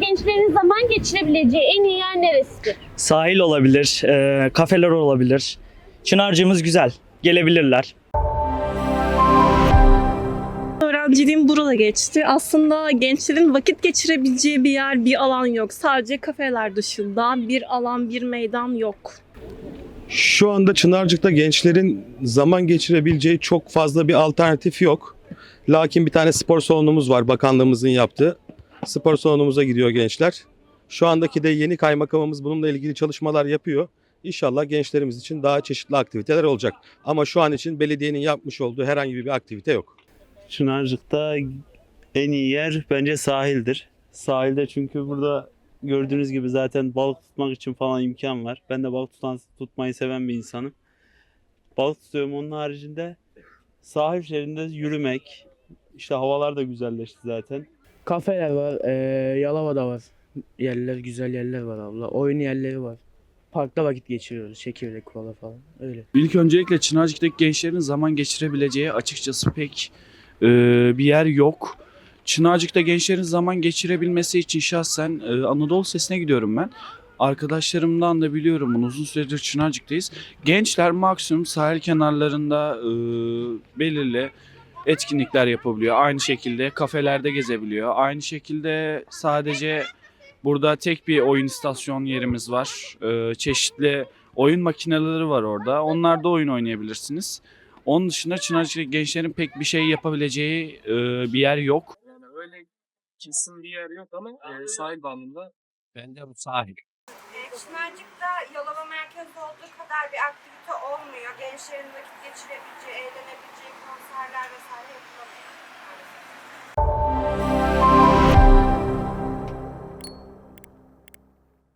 gençlerin zaman geçirebileceği en iyi yer neresidir? Sahil olabilir, e, kafeler olabilir. Çınarcığımız güzel. Gelebilirler. Öğrenciliğim burada geçti. Aslında gençlerin vakit geçirebileceği bir yer, bir alan yok. Sadece kafeler dışında bir alan, bir meydan yok. Şu anda Çınarcık'ta gençlerin zaman geçirebileceği çok fazla bir alternatif yok. Lakin bir tane spor salonumuz var bakanlığımızın yaptığı. Spor salonumuza gidiyor gençler. Şu andaki de yeni kaymakamımız bununla ilgili çalışmalar yapıyor. İnşallah gençlerimiz için daha çeşitli aktiviteler olacak. Ama şu an için belediyenin yapmış olduğu herhangi bir aktivite yok. Çınarcık'ta en iyi yer bence sahildir. Sahilde çünkü burada gördüğünüz gibi zaten balık tutmak için falan imkan var. Ben de balık tutan, tutmayı seven bir insanım. Balık tutuyorum onun haricinde sahil şehrinde yürümek. İşte havalar da güzelleşti zaten. Kafeler var, eee Yalova'da var. Yerler, güzel yerler var abla. Oyun yerleri var. Parkta vakit geçiriyoruz. Çekirdek kola falan. Öyle. İlk öncelikle Çınarcık'taki gençlerin zaman geçirebileceği açıkçası pek e, bir yer yok. Çınarcık'ta gençlerin zaman geçirebilmesi için şahsen e, Anadolu Sesi'ne gidiyorum ben. Arkadaşlarımdan da biliyorum bunu uzun süredir Çınarcık'tayız. Gençler maksimum sahil kenarlarında e, belirli etkinlikler yapabiliyor. Aynı şekilde kafelerde gezebiliyor. Aynı şekilde sadece burada tek bir oyun istasyon yerimiz var. E, çeşitli oyun makineleri var orada. Onlarda oyun oynayabilirsiniz. Onun dışında Çınarcık gençlerin pek bir şey yapabileceği e, bir yer yok. Yani öyle kesin bir yer yok ama e, sahil bandında Bence bu sahil. Çınarcık'ta Yalova merkezde olduğu kadar bir aktivite olmuyor. Gençlerin vakit geçirebileceği, eğlenebileceği konserler vesaire.